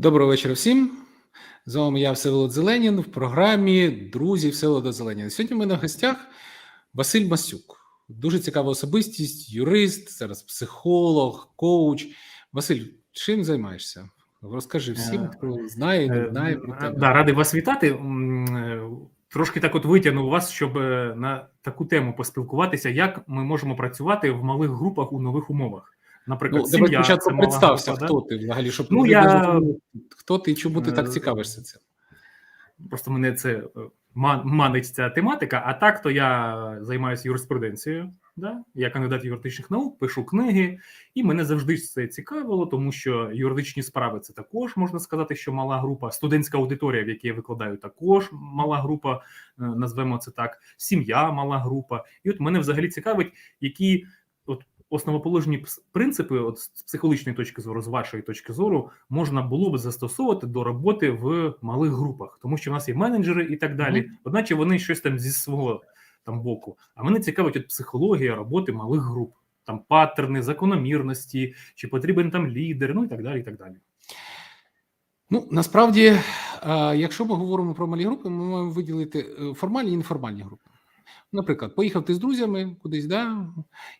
Доброго вечора всім. З вами я Всеволод Зеленін в програмі Друзі Всеволода Зеленіна. Сьогодні ми на гостях Василь Масюк. Дуже цікава особистість, юрист, зараз психолог, коуч. Василь, чим займаєшся? Розкажи всім, Е, хто знає, не Е, знає про тебе. Да, радий вас вітати. Е, Трошки так от витягнув вас, щоб на таку тему поспілкуватися, як ми можемо працювати в малих групах у нових умовах. Наприклад, Ну, сім'я, спочатку представся, група, да? хто ти взагалі, щоб Ну, я- хто ти і чому ти так Е, цікавишся цим. Просто мене це е, манить ця тематика. А так то я займаюся юриспруденцією. Да? Я кандидат юридичних наук, пишу книги, і мене завжди це цікавило, тому що юридичні справи це також можна сказати, що мала група. Студентська аудиторія, в якій я викладаю, також мала група, е, назвемо це так. Сім'я мала група. І от мене взагалі цікавить, які основоположні принципи, от з психологічної точки зору, з вашої точки зору, можна було б застосовувати до роботи в малих групах, тому що в нас є менеджери і так далі. Одначе вони щось там зі свого там боку. А мене цікавить от психологія роботи малих груп, там паттерни, закономірності, чи потрібен там лідер, ну і так далі. і так далі. Ну, насправді, е, якщо ми говоримо про малі групи, ми маємо виділити е, формальні і неформальні групи. Наприклад, поїхав ти з друзями кудись, да,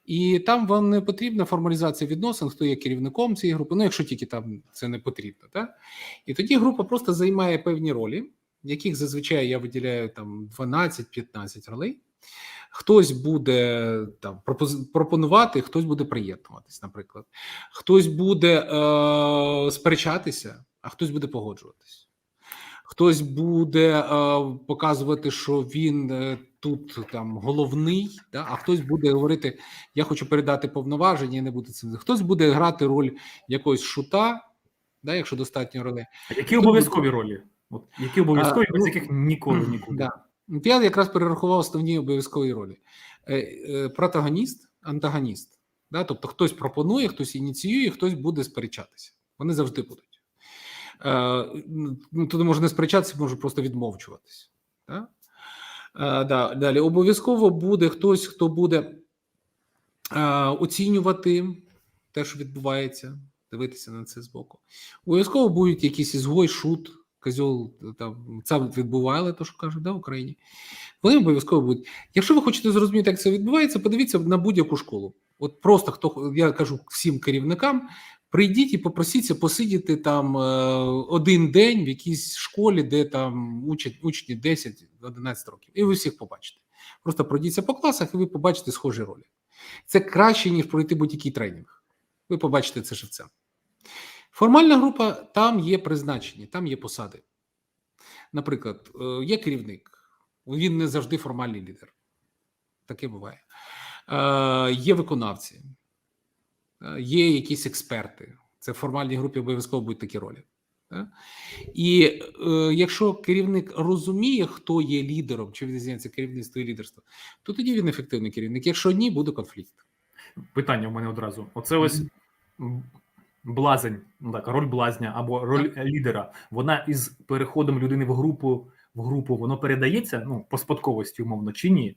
і там вам не потрібна формалізація відносин, хто є керівником цієї групи, ну якщо тільки там це не потрібно. Да? І тоді група просто займає певні ролі, яких зазвичай я виділяю там 12-15 ролей. Хтось буде там пропонувати, хтось буде приєднуватись, наприклад, хтось буде е, сперечатися, а хтось буде погоджуватись. Хтось буде е, показувати, що він е, тут там головний, да? а хтось буде говорити: Я хочу передати повноваження, і не буде цим. Хтось буде грати роль якогось шута, да? якщо достатньо ролей. А які Тут обов'язкові ролі? От які обов'язкові, без ну, яких ніколи нікуди. Да. Я якраз перерахував основні обов'язкові ролі: Е, е, протагоніст, антагоніст. Да? Тобто хтось пропонує, хтось ініціює, хтось буде сперечатися. Вони завжди будуть. Е, ну, Туди може не сперечатися, може просто відмовчуватись. Да? Е, да, далі обов'язково буде хтось, хто буде е, оцінювати те, що відбувається, дивитися на це збоку. Обов'язково будуть якісь ізгой, шут, козьол, там це відбували, то що кажуть, да, в Україні. Вони обов'язково будуть. Якщо ви хочете зрозуміти, як це відбувається, подивіться на будь-яку школу. От просто хто я кажу всім керівникам. Прийдіть і попросіться посидіти там е, один день в якійсь школі, де там учать учні 10-11 років, і ви всіх побачите. Просто пройдіться по класах, і ви побачите схожі ролі. Це краще, ніж пройти будь-який тренінг. Ви побачите це живцем. Формальна група там є призначені, там є посади. Наприклад, е, є керівник, він не завжди формальний лідер. Таке буває. Е, Є виконавці, є якісь експерти. Це в формальній групі обов'язково будуть такі ролі. І е, якщо керівник розуміє, хто є лідером, чи відрізняється керівництво і лідерство, то тоді він ефективний керівник. Якщо ні, буде конфлікт. Питання у мене одразу. Оце ось блазень, ну так, роль блазня або роль лідера. Вона із переходом людини в групу в групу воно передається ну по спадковості, умовно, чи ні?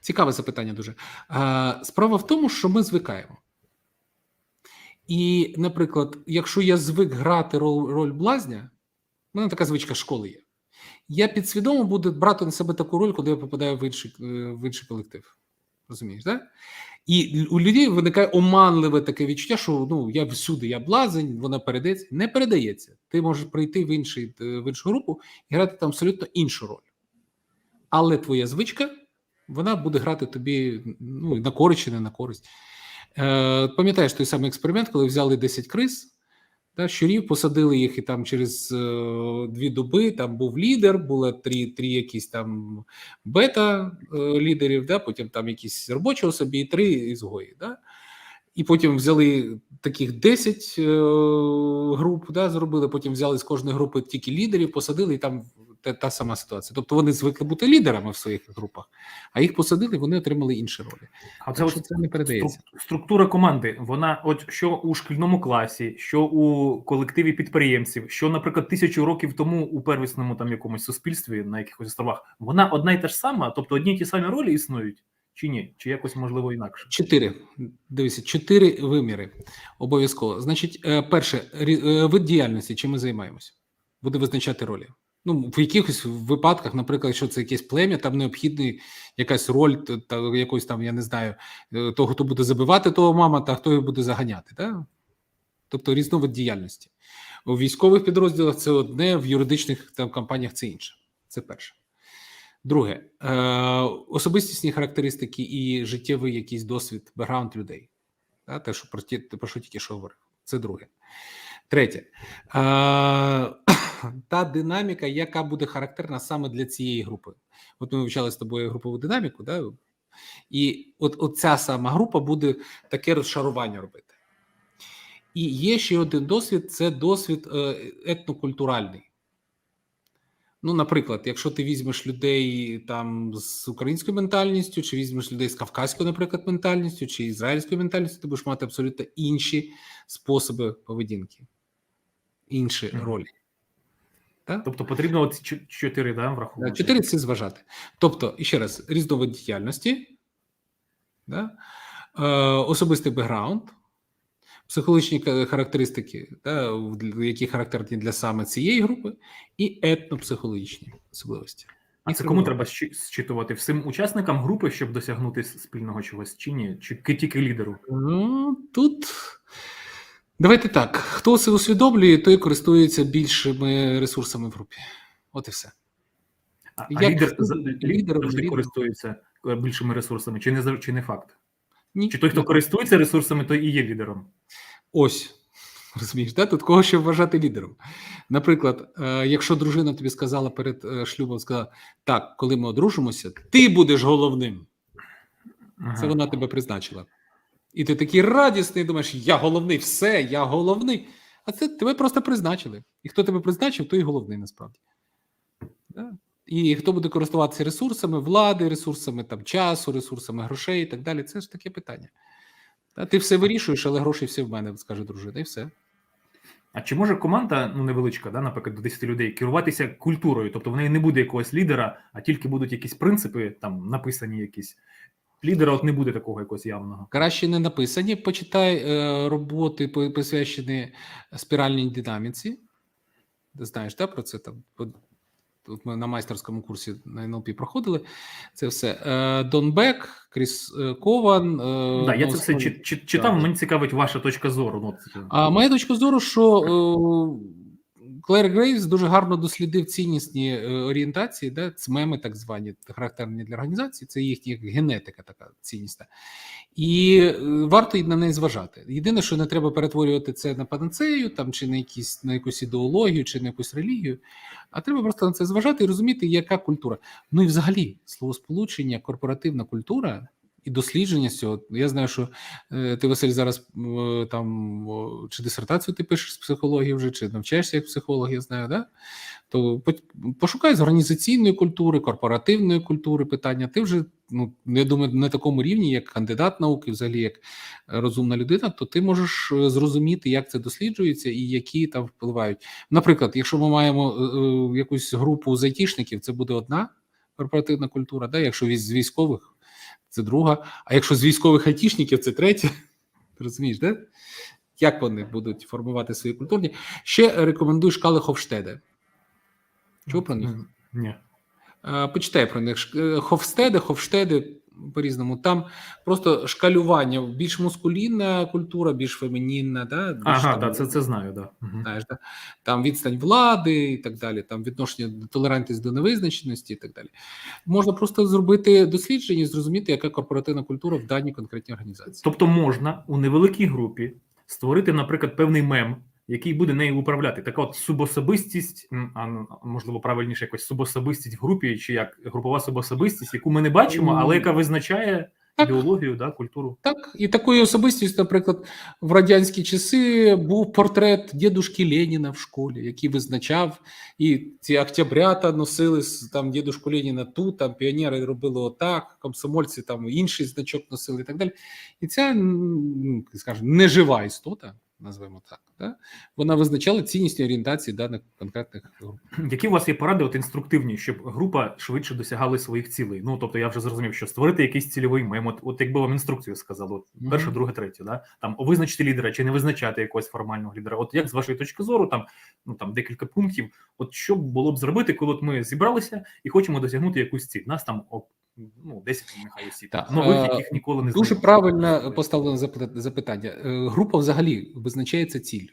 Цікаве запитання дуже. Справа в тому, що ми звикаємо. І, наприклад, якщо я звик грати роль, роль блазня, в мене така звичка школи є. Я підсвідомо буду брати на себе таку роль, коли я попадаю в інший, е, в інший колектив. Розумієш, так? І у людей виникає оманливе таке відчуття, що ну я всюди, я блазень, вона передається. Не передається. Ти можеш прийти в інший, е, в іншу групу і грати там абсолютно іншу роль. Але твоя звичка вона буде грати тобі ну, на користь чи не на користь. Е, Пам'ятаєш той самий експеримент, коли взяли 10 криз, та, щурів, посадили їх, і там через е, дві доби там був лідер, було три, три якісь там бета-лідерів, да, потім там якісь робочі особі і три ізгої. Да. І потім взяли таких 10 е, груп, да, зробили, потім взяли з кожної групи тільки лідерів, посадили, і там та, та сама ситуація. Тобто вони звикли бути лідерами в своїх групах, а їх посадили, вони отримали інші ролі. А це що це не передається. Структура команди, вона от що у шкільному класі, що у колективі підприємців, що, наприклад, тисячу років тому у первісному там якомусь суспільстві на якихось островах, вона одна й та ж сама, тобто одні й ті самі ролі існують, чи ні? Чи якось можливо інакше? Чотири. Дивіться, чотири виміри обов'язково. Значить, е, перше, е, вид діяльності, чим ми займаємося, буде визначати ролі. Ну, в якихось випадках, наприклад, якщо це якесь плем'я, там необхідна якась роль та, якось там, я не знаю, е, того, хто буде забивати того мама, та хто його буде заганяти. Да? Тобто різновид діяльності. У військових підрозділах це одне, в юридичних там компаніях це інше. Це перше. Друге, е, особистісні характеристики і життєвий якийсь досвід, бекграунд людей. Те, що про, ті, про що тільки що говорив. Це друге. Третє. Е, та динаміка, яка буде характерна саме для цієї групи. От ми вивчали з тобою групову динаміку, да? і от, от ця сама група буде таке розшарування робити. І є ще один досвід: це досвід е, етнокультуральний. Ну, наприклад, якщо ти візьмеш людей там з українською ментальністю, чи візьмеш людей з кавказькою, наприклад, ментальністю, чи ізраїльською ментальністю, ти будеш мати абсолютно інші способи поведінки, інші Мгм. ролі. Так? Тобто потрібно от чотири да, враховувати. Чотири це зважати. Тобто, ще раз, різновид діяльності, да? е, особистий бекграунд, психологічні характеристики, да, які характерні для саме цієї групи, і етнопсихологічні особливості. А це кому треба зчитувати? Всім учасникам групи, щоб досягнути спільного чогось, чи ні? Чи тільки лідеру? Ну, тут давайте так: хто це усвідомлює, той користується більшими ресурсами в групі. От і все. А, а Як лідер, лідер завжди лідером? користується е, більшими ресурсами, чи не чи не факт? Ні. Чи той, хто користується ресурсами, той і є лідером? Ось. Розумієш, да? тут кого ще вважати лідером. Наприклад, е, якщо дружина тобі сказала перед е, шлюбом, сказала: так, коли ми одружимося, ти будеш головним. Ага. Це вона тебе призначила. І ти такий радісний, думаєш, я головний, все, я головний. А це тебе просто призначили. І хто тебе призначив, той і головний насправді. Да? І хто буде користуватися ресурсами влади, ресурсами там, часу, ресурсами грошей і так далі. Це ж таке питання. Та, ти все вирішуєш, але гроші всі в мене, скаже дружина, і все. А чи може команда, ну невеличка, да, наприклад, до 10 людей, керуватися культурою? Тобто в неї не буде якогось лідера, а тільки будуть якісь принципи, там написані якісь. Лідера от не буде такого якогось явного. Краще не написані. Почитай е, роботи, присвячені спіральній динаміці. Знаєш, да, про це там. От ми на майстерському курсі на НЛП проходили це все. Е, Дон Бек, Кріс е, Кован. Е, да, я це все чи, чи, читав, мені цікавить ваша точка зору. Ну, А моя точка зору, що Клер Грейвс дуже гарно дослідив ціннісні е, орієнтації, да, цмеми, так звані, характерні для організації, це їхня генетика така ціннісна. І е, варто на неї зважати. Єдине, що не треба перетворювати це на панацею, там, чи на, якісь, на якусь ідеологію, чи на якусь релігію, а треба просто на це зважати і розуміти, яка культура. Ну і взагалі, словосполучення, корпоративна культура. І дослідження з цього. Я знаю, що е, ти, Василь, зараз е, там чи дисертацію ти пишеш з психології вже, чи навчаєшся як психолог, я знаю, да? то по- пошукай з організаційної культури, корпоративної культури питання. Ти вже, ну, я думаю, на такому рівні, як кандидат науки, взагалі як розумна людина, то ти можеш е, зрозуміти, як це досліджується і які там впливають. Наприклад, якщо ми маємо якусь групу з айтішників, це буде одна корпоративна культура, да? якщо з військових це друга. А якщо з військових айтішників, це третя. Розумієш, де? Як вони будуть формувати свої культурні? Ще рекомендую шкали Ховштеде. Чого про них? Ні. Е, Почитай про них. Ховстеди, Ховштеди по-різному. Там просто шкалювання, більш мускулінна культура, більш фемінінна, да? більш, Ага, там, да, це, це знаю, да. Знаєш, да? там відстань влади і так далі, там відношення до толерантність до невизначеності і так далі. Можна просто зробити дослідження і зрозуміти, яка корпоративна культура в даній конкретній організації. Тобто можна у невеликій групі створити, наприклад, певний мем, який буде нею управляти. Така от субособистість, а можливо, правильніше якось субособистість в групі, чи як групова субособистість, яку ми не бачимо, але яка визначає Так. ідеологію, да, культуру. Так, і такою особистістю, наприклад, в радянські часи був портрет дідушки Леніна в школі, який визначав, і ці октябрята носили там дідушку Леніна тут, там піонери робили отак, комсомольці там інший значок носили і так далі. І ця, м, скажімо, нежива істота, назвемо так. Да? Вона визначала ціннісні орієнтації даних конкретних груп. Які у вас є поради от інструктивні, щоб група швидше досягала своїх цілей? Ну тобто я вже зрозумів, що створити якийсь цільовий мем. От, от якби вам інструкцію сказали, от перше, друге, третє, да там визначити лідера чи не визначати якогось формального лідера. От як з вашої точки зору, там ну там декілька пунктів. От що було б зробити, коли от ми зібралися і хочемо досягнути якусь ціль? Нас там ну 10 нехай осіб Так, нових, е, яких ніколи не Дуже знайдемо. правильно поставлено запита- запитання. Е, Група взагалі визначається ціль.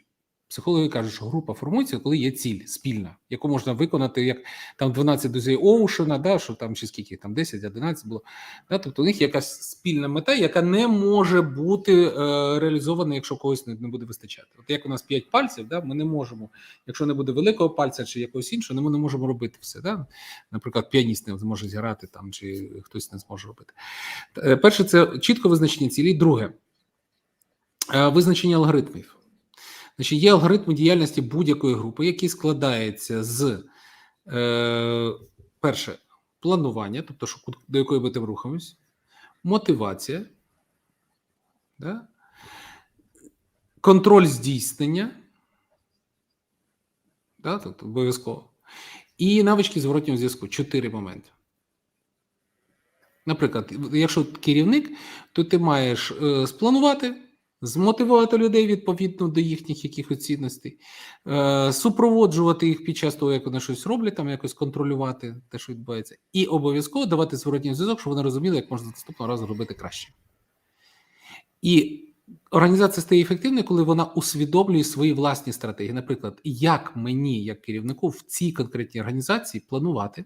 Психологи кажуть, що група формується, коли є ціль спільна, яку можна виконати, як там 12 друзей Оушена, да, що там чи скільки там 10, 11 було. Да, тобто у них якась спільна мета, яка не може бути е, реалізована, якщо когось не, не буде вистачати. От як у нас 5 пальців, да, ми не можемо, якщо не буде великого пальця чи якогось іншого, ми не можемо робити все. Да? Наприклад, піаніст не зможе зіграти там, чи хтось не зможе робити. Е, Перше, це чітко визначення цілей. Друге, е, визначення алгоритмів. Значить, є алгоритм діяльності будь-якої групи, який складається з е, перше планування, тобто що до якої ми там рухаємось, мотивація, да? контроль здійснення, да? тобто обов'язково, і навички зворотнього зв'язку. Чотири моменти. Наприклад, якщо керівник, то ти маєш е, спланувати, змотивувати людей відповідно до їхніх якихось цінностей, е, супроводжувати їх під час того, як вони щось роблять, там якось контролювати те, що відбувається, і обов'язково давати зворотній зв'язок, щоб вони розуміли, як можна наступного разу робити краще. І організація стає ефективною, коли вона усвідомлює свої власні стратегії. Наприклад, як мені, як керівнику, в цій конкретній організації планувати.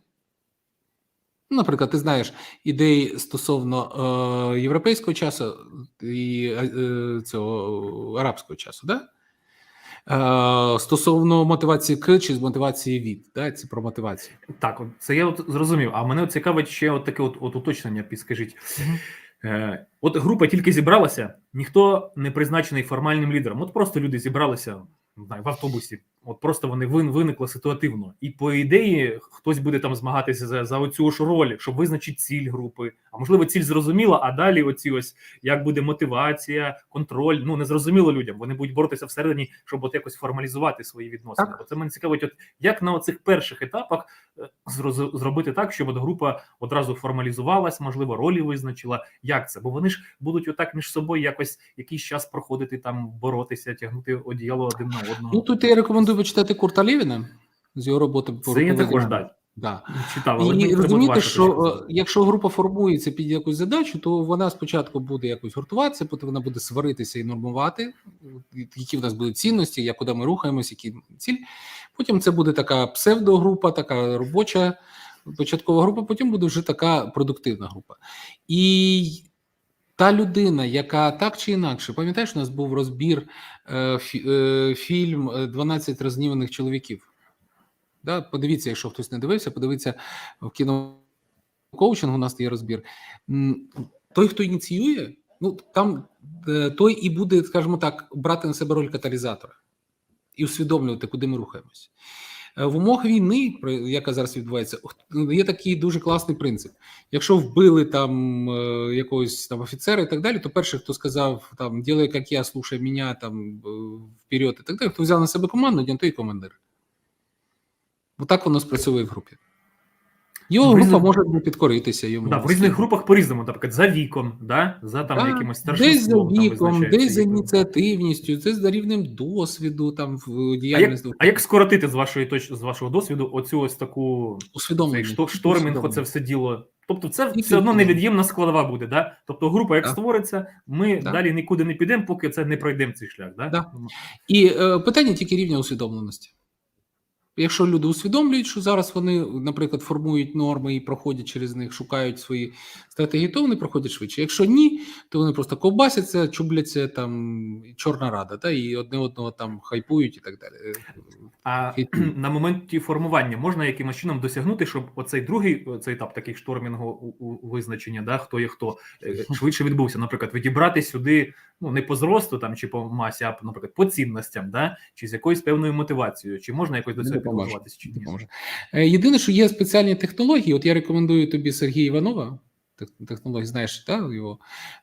Наприклад, ти знаєш ідеї стосовно е, європейського часу і е, цього арабського часу, да? Е, стосовно мотивації к чи з мотивації від, да? це про мотивацію. Так, от це я от зрозумів. А мене цікавить ще от таке от, от уточнення, підскажіть. Е, от група тільки зібралася, ніхто не призначений формальним лідером. От просто люди зібралися в автобусі. От просто вони вин, виникли ситуативно. І по ідеї хтось буде там змагатися за, за оцю ж роль, щоб визначити ціль групи. А можливо, ціль зрозуміла, а далі оці ось як буде мотивація, контроль. Ну не зрозуміло людям. Вони будуть боротися всередині, щоб от якось формалізувати свої відносини. Так. Оце мене цікавить, от як на оцих перших етапах е, зроз- зробити так, щоб от група одразу формалізувалась, можливо, ролі визначила. Як це? Бо вони ж будуть отак між собою якось якийсь час проходити там, боротися, тягнути одіяло один на одного. Ну тут я рекомендую почитати Курта Лєвіна з його роботи по це я також руководінню. да, читав. але І розумієте, що е, якщо група формується під якусь задачу, то вона спочатку буде якось гуртуватися, потім вона буде сваритися і нормувати, які в нас будуть цінності, як куди ми рухаємось, які ціль. Потім це буде така псевдогрупа, така робоча початкова група, потім буде вже така продуктивна група. І та людина, яка так чи інакше, пам'ятаєш, у нас був розбір е, е, фільм е, «12 розніваних чоловіків. Да, подивіться, якщо хтось не дивився, подивіться в кінокоучингу, у нас є розбір. Той, хто ініціює, ну там е, той і буде, скажімо так, брати на себе роль каталізатора і усвідомлювати, куди ми рухаємось. Е, В умовах війни, про- яка зараз відбувається, є такий дуже класний принцип. Якщо вбили там е, якогось там офіцера і так далі, то перший, хто сказав там ділай, як я, слушай мене там е, вперед і так далі, хто взяв на себе команду, той і командир. Отак воно спрацьовує в групі. Його В група різних- може підкоритися йому. Да, в різних групах по-різному, наприклад, за віком, да? за там Да, якимось Десь за віком, десь за ініціативністю, десь за рівнем досвіду, там в А як, діяльності. а як скоротити з вашої точ... з вашого досвіду оцю ось таку цей штормінг, оце все діло? Тобто, це І все одно невід'ємна складова буде, да? Тобто, група як Так. створиться, ми Так. далі нікуди не підемо, поки це не пройдемо цей шлях. Да? Да. І е, питання тільки рівня усвідомленості. Якщо люди усвідомлюють, що зараз вони, наприклад, формують норми і проходять через них, шукають свої стратегії, то вони проходять швидше. Якщо ні, то вони просто ковбасяться, чубляться там чорна рада, та і одне одного там хайпують і так далі. А Хит- на моменті формування можна якимось чином досягнути, щоб оцей другий цей етап такий штормінгу у, у визначення, да, хто є хто е, швидше відбувся. Наприклад, відібрати сюди ну не по зросту там чи по масі, а наприклад, по цінностям, да, чи з якоюсь певною мотивацією, чи можна якось до цього підготуватися чи ні? Е, Єдине, що є спеціальні технології. От я рекомендую тобі Сергія Іванова. тех- технологій, знаєш, да, його,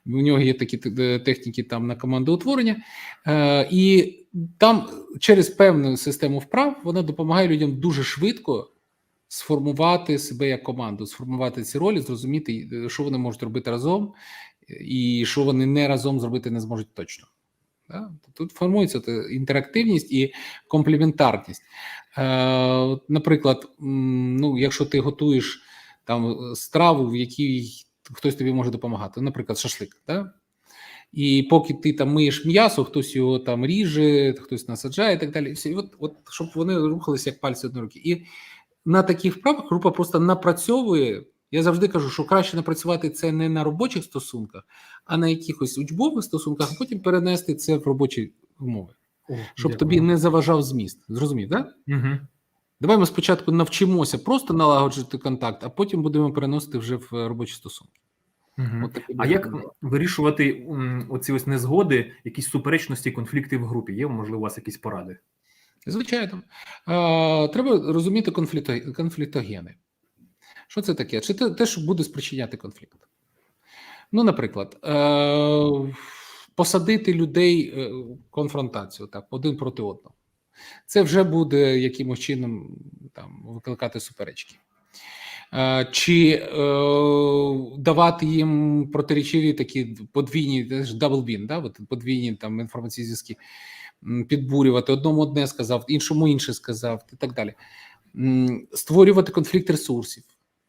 у нього є такі техніки там на командоутворення, е, і там через певну систему вправ вона допомагає людям дуже швидко сформувати себе як команду, сформувати ці ролі, зрозуміти, е, що вони можуть робити разом, і що вони не разом зробити не зможуть точно. Тут формується інтерактивність і комплементарність. Е, наприклад, ну, якщо ти готуєш там страву, в якій хтось тобі може допомагати, наприклад, шашлик. Да? І поки ти там миєш м'ясо, хтось його там ріже, хтось насаджає і так далі. І от, от, щоб вони рухалися як пальці одної руки. І на таких вправах група просто напрацьовує. Я завжди кажу, що краще напрацювати це не на робочих стосунках, а на якихось учбових стосунках, а потім перенести це в робочі умови, О, щоб дякую. тобі не заважав зміст. Зрозумів, так? Да? Угу. Давай ми спочатку навчимося просто налагоджувати контакт, а потім будемо переносити вже в е, робочі стосунки. Угу. От А як вирішувати оці ось незгоди, якісь суперечності, конфлікти в групі? Є, можливо, у вас якісь поради? Звичайно, треба розуміти конфлікто, конфліктогени. Що це таке? Чи те, те, що буде спричиняти конфлікт? Ну, наприклад, е, посадити людей е, в конфронтацію так, один проти одного. Це вже буде якимось чином там, викликати суперечки. Е, Чи е, давати їм протирічиві такі подвійні, даблбін, да, подвійні там інформаційні зв'язки, підбурювати. Одному одне сказав, іншому інше сказав, і так далі. Створювати конфлікт ресурсів.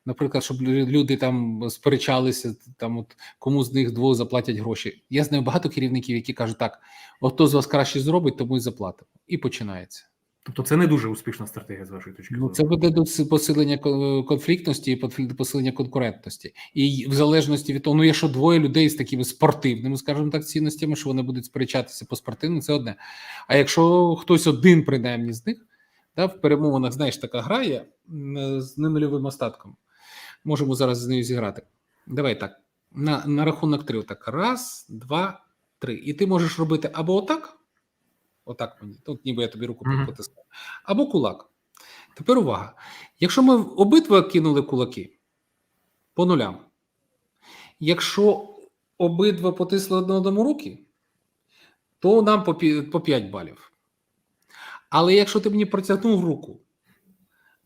Наприклад, щоб люди там сперечалися, там от кому з них двох заплатять гроші. Я знаю багато керівників, які кажуть, так, от хто з вас краще зробить, тому і заплатимо. І починається. Тобто це не дуже успішна стратегія з вашої точки Ну, це веде до посилення кон- конфліктності і посилення конкурентності. І в залежності від того, ну якщо двоє людей з такими спортивними, скажімо так, цінностями, що вони будуть сперечатися по спортивним, це одне. А якщо хтось один, принаймні, з них, да, в перемовинах, знаєш, така гра є м, з ненульовим остатком. Можемо зараз з нею зіграти. Давай так. На, на рахунок три. Отак. Раз, два, три. І ти можеш робити або отак, отак мені, тут ніби я тобі руку Мгм. потискав, або кулак. Тепер увага. Якщо ми обидва кинули кулаки по нулям, якщо обидва потисли одне одному руки, то нам по, по 5 балів. Але якщо ти мені протягнув руку,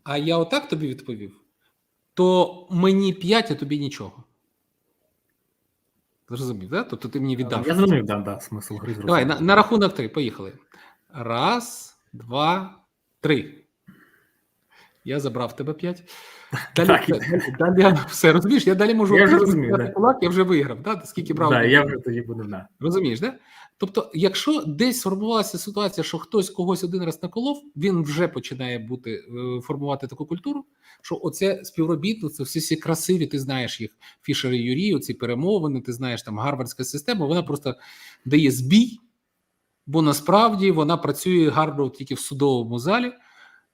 а я отак тобі відповів, то мені 5, а тобі нічого. Зрозумів, да? Тобто ти мені віддав. Я зрозумів, да, да, смисл гри. Давай на, на рахунок три. Поїхали. Раз, два, три. Я забрав тебе п'ять. Далі, Так. далі, далі все розумієш? Я далі можу Я розумію, да. кулак, я вже виграв. Да? Скільки брав? Да, я вже тоді буду да. Розумієш, да? Тобто, якщо десь сформувалася ситуація, що хтось когось один раз наколов, він вже починає бути е, формувати таку культуру, що оце співробітництво, всі ці красиві, ти знаєш їх, Фішер і Юрі, оці перемовини, ти знаєш там гарвардська система, вона просто дає збій, бо насправді вона працює гарно тільки в судовому залі,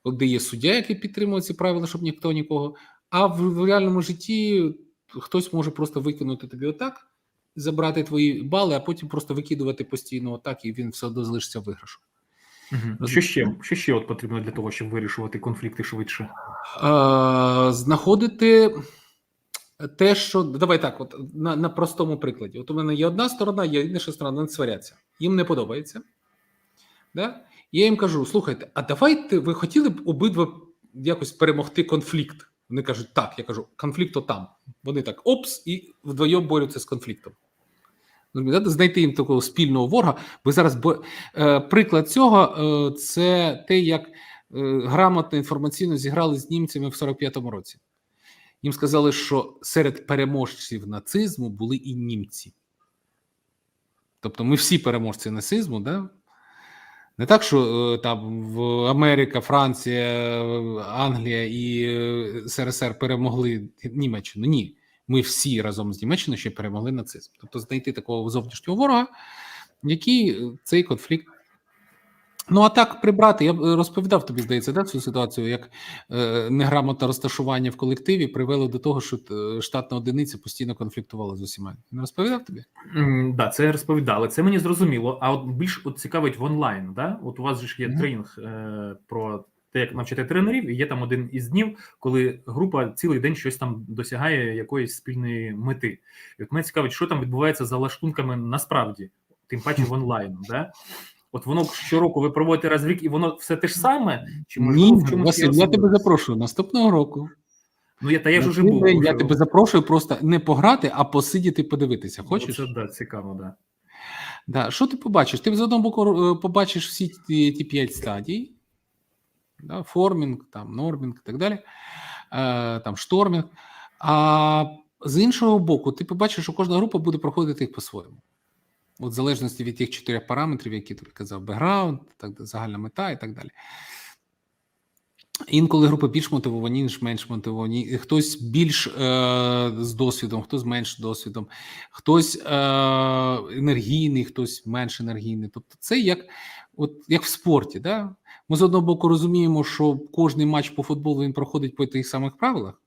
де є суддя, який підтримує ці правила, щоб ніхто нікого. А в, в реальному житті хтось може просто викинути тобі отак забрати твої бали, а потім просто викидувати постійно отак, і він все одно залишиться виграшом. Угу. Що ще? Що ще от потрібно для того, щоб вирішувати конфлікти швидше? Е, знаходити те, що давай так, от на, на простому прикладі. От у мене є одна сторона, є інша сторона, вони сваряться. Їм не подобається. Да? Я їм кажу: слухайте, а давайте ви хотіли б обидва якось перемогти конфлікт. Вони кажуть, так, я кажу, конфлікт там. Вони так опс, і вдвоєм борються з конфліктом. Розумієте? Знайти їм такого спільного ворога. Бо зараз бо, е, приклад цього е, це те, як е, грамотно інформаційно зіграли з німцями в 45-му році. Їм сказали, що серед переможців нацизму були і німці. Тобто ми всі переможці нацизму, да? Не так, що е, там в Америка, Франція, Англія і е, СРСР перемогли Німеччину. Ні, ми всі разом з Німеччиною ще перемогли нацизм. Тобто знайти такого зовнішнього ворога, який е, цей конфлікт. Ну, а так прибрати. Я е, розповідав тобі, здається, да, цю ситуацію, як е, неграмотне розташування в колективі привело до того, що е, штатна одиниця постійно конфліктувала з усіма. Не розповідав тобі? М, Да, це розповідали. Це мені зрозуміло. А от більш от цікавить в онлайн, да? От у вас же ж є Мгм. тренінг е, про те, як навчати тренерів, і є там один із днів, коли група цілий день щось там досягає якоїсь спільної мети. І от мене цікавить, що там відбувається за лаштунками насправді, тим паче в онлайн. Да? От воно щороку ви проводите раз в рік, і воно все те ж саме, чи Ні, в чомусь Василь, я тебе запрошую наступного року. Ну я та я ж уже був. уже Я тебе запрошую просто не пограти, а посидіти, подивитися. Хочеш? Це да, цікаво, да. Да. Що ти побачиш? Ти з одного боку е, побачиш всі ті, ті п'ять стадій: да? формінг, там, нормінг і так далі, е, там, штормінг. А з іншого боку, ти побачиш, що кожна група буде проходити їх по-своєму. От в залежності від тих чотирьох параметрів, які тобі казав, бекграунд, так, загальна мета і так далі. Інколи групи більш мотивовані, ніж менш мотивовані. Хтось більш е, з досвідом, хтось менш досвідом, хтось е, енергійний, хтось менш енергійний. Тобто, це як, от, як в спорті. Да? Ми з одного боку розуміємо, що кожний матч по футболу він проходить по тих самих правилах,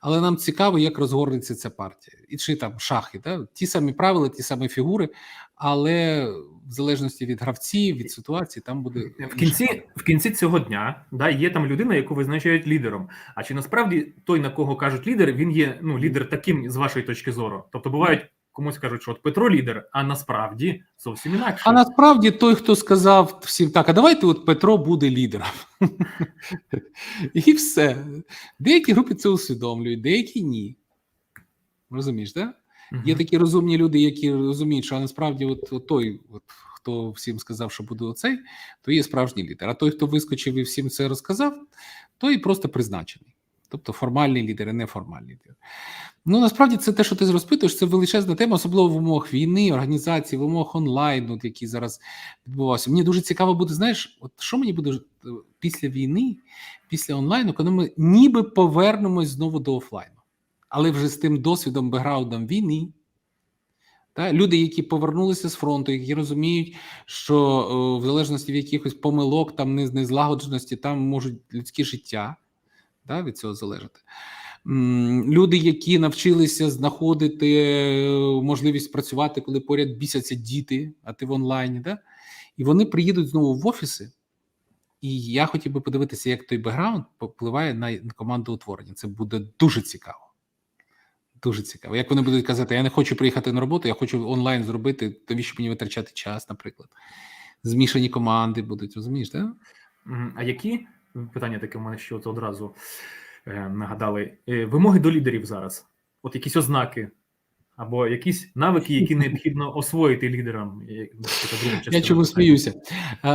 але нам цікаво, як розгорнеться ця партія. І чи там шахи, да? ті самі правила, ті самі фігури, але в залежності від гравців, від ситуації, там буде В кінці, в кінці цього дня да, є там людина, яку визначають лідером. А чи насправді той, на кого кажуть лідер, він є ну, лідер таким з вашої точки зору? Тобто бувають комусь кажуть, що от Петро лідер, а насправді зовсім інакше. А насправді той, хто сказав всім так, а давайте от Петро буде лідером. І все. Деякі групи це усвідомлюють, деякі ні. Розумієш, так? Є такі розумні люди, які розуміють, що насправді от, от той, от, хто всім сказав, що буде оцей, то є справжній лідер. А той, хто вискочив і всім це розказав, той просто призначений. Тобто формальний лідер і неформальний лідер. Ну насправді це те, що ти розпитуєш, це величезна тема, особливо в умовах війни, організації, в умовах онлайну, які зараз відбувався. Мені дуже цікаво буде, знаєш, от що мені буде е, після війни, після онлайну, коли ми ніби повернемось знову до офлайну, але вже з тим досвідом, бекграундом війни. Та, люди, які повернулися з фронту, які розуміють, що о, в залежності від якихось помилок, там не- незлагодженості, там можуть людські життя да, від цього залежати. Люди, які навчилися знаходити е, можливість працювати, коли поряд бісяться діти, а ти в онлайні, да? і вони приїдуть знову в офіси. І я хотів би подивитися, як той бекграунд впливає на команду утворення. Це буде дуже цікаво. Дуже цікаво. Як вони будуть казати, я не хочу приїхати на роботу, я хочу онлайн зробити, навіщо мені витрачати час, наприклад. Змішані команди будуть, розумієш, так? А які питання таке в мене ще от одразу е, нагадали? Е, вимоги до лідерів зараз? От якісь ознаки або якісь навики, які необхідно освоїти лідерам? Я чому сміюся? Е,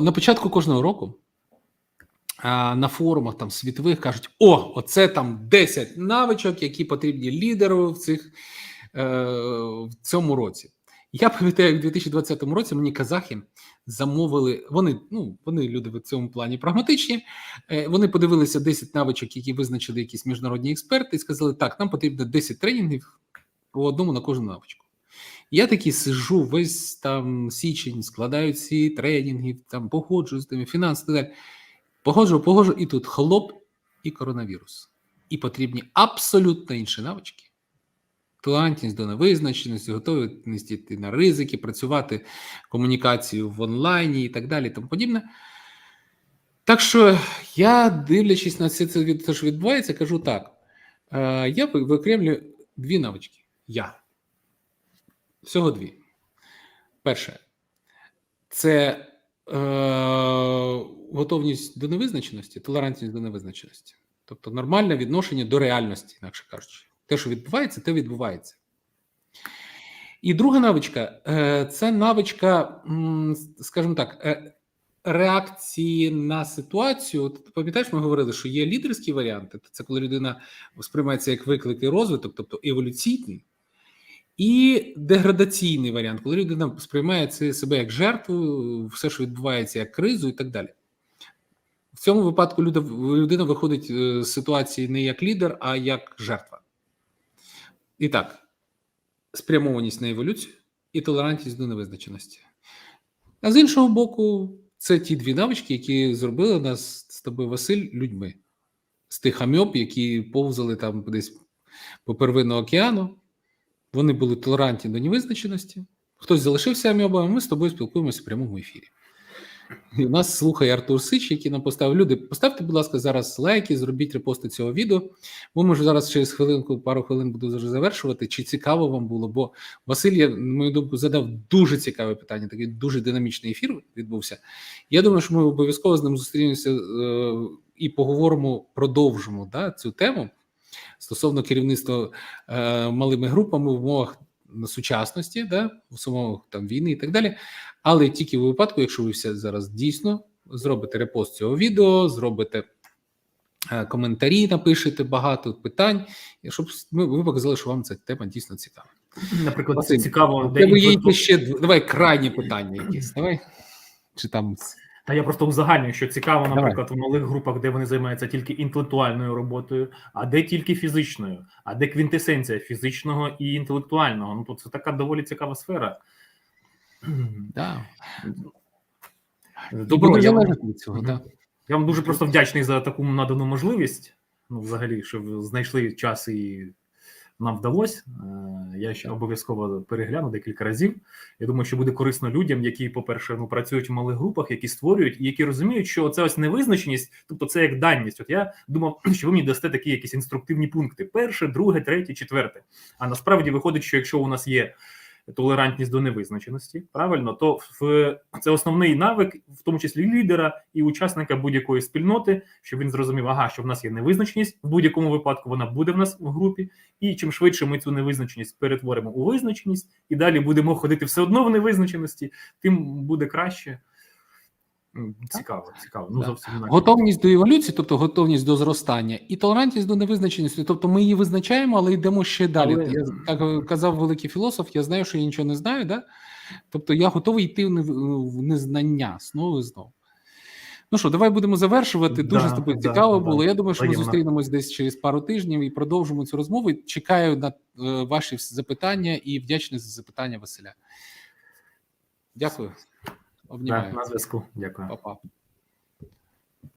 на початку кожного року на форумах там світових кажуть: о, оце там 10 навичок, які потрібні лідеру в цих в цьому році. Я пам'ятаю, як в 2020 році мені казахи замовили. Вони ну вони люди в цьому плані прагматичні. Е, вони подивилися 10 навичок, які визначили якісь міжнародні експерти, і сказали: так, нам потрібно 10 тренінгів по одному на кожну навичку. Я такий сижу весь там січень, складаю ці тренінги, там погоджую з тими фінанси далі. Погоджу, погоджу, і тут хлоп і коронавірус. І потрібні абсолютно інші навички. Толерантність до невизначеності, готовність йти на ризики, працювати комунікацію в онлайні і так далі, і тому подібне. Так що я, дивлячись на все це, те, що відбувається, кажу так: е, я ви- виокремлюю дві навички. Я. Всього дві. Перше, це е, готовність до невизначеності, толерантність до невизначеності. Тобто нормальне відношення до реальності, інакше кажучи. Те, що відбувається, те відбувається. І друга навичка е, це навичка, скажімо так, е, реакції на ситуацію. От Пам'ятаєш, ми говорили, що є лідерські варіанти. Це коли людина сприймається як виклик і розвиток, тобто еволюційний. І деградаційний варіант, коли людина сприймає це себе як жертву, все, що відбувається, як кризу і так далі. В цьому випадку людина виходить е, з ситуації не як лідер, а як жертва. І так, спрямованість на еволюцію і толерантність до невизначеності. А з іншого боку, це ті дві навички, які зробили нас з тобою, Василь, людьми. З тих амьоб, які повзали там десь по первинному океану. Вони були толерантні до невизначеності. Хтось залишився амьобами, ми з тобою спілкуємося в прямому ефірі. І нас слухає Артур Сич, який нам поставив. Люди, поставте, будь ласка, зараз лайки, зробіть репости цього відео. Бо може зараз через хвилинку, пару хвилин буду вже завершувати. Чи цікаво вам було? Бо Василь, на мою думку, задав дуже цікаве питання. Такий дуже динамічний ефір відбувся. Я думаю, що ми обов'язково з ним зустрінемося е, і поговоримо, продовжимо да, цю тему стосовно керівництва е, малими групами в умовах на сучасності, да, в умовах там війни і так далі. Але тільки в випадку, якщо ви все зараз дійсно зробите репост цього відео, зробите е, коментарі, напишете багато питань, щоб ми ви показали, що вам ця тема дійсно цікава. Наприклад, Василь, цікаво, де є ще давай крайні питання, якісь. Давай. Чи там Та я просто узагальнюю, що цікаво, Давай. наприклад, в малих групах, де вони займаються тільки інтелектуальною роботою, а де тільки фізичною, а де квінтесенція фізичного і інтелектуального. Ну то це така доволі цікава сфера. да. Добро, я, від цього, да. я вам дуже просто вдячний за таку надану можливість. Ну, взагалі, що ви знайшли час і нам вдалося. Е, Я ще обов'язково перегляну декілька разів. Я думаю, що буде корисно людям, які, по-перше, ну працюють в малих групах, які створюють, і які розуміють, що це ось невизначеність, тобто це як даність. От я думав, що ви мені дасте такі якісь інструктивні пункти: перше, друге, третє, четверте. А насправді виходить, що якщо у нас є толерантність до невизначеності, правильно, то в це основний навик, в тому числі лідера і учасника будь-якої спільноти, щоб він зрозумів, ага, що в нас є невизначеність в будь-якому випадку, вона буде в нас в групі, і чим швидше ми цю невизначеність перетворимо у визначеність, і далі будемо ходити все одно в невизначеності, тим буде краще. Цікаво, цікаво. Ну зовсім інакше. Готовність до еволюції, тобто готовність до зростання, і толерантність до невизначеності. Тобто ми її визначаємо, але йдемо ще далі. Але- Я так казав великий філософ, я знаю, що я нічого не знаю, да? Тобто я готовий йти в незнання знову і знову. Ну що, давай будемо завершувати. Дуже Да, з тобою да, цікаво да. було. Я думаю, що ми зустрінемось десь через пару тижнів і продовжимо цю розмову. Чекаю на е, ваші запитання і вдячний за запитання Василя. Дякую. Obnímajú. Na, na zväzku. Ďakujem. Pa.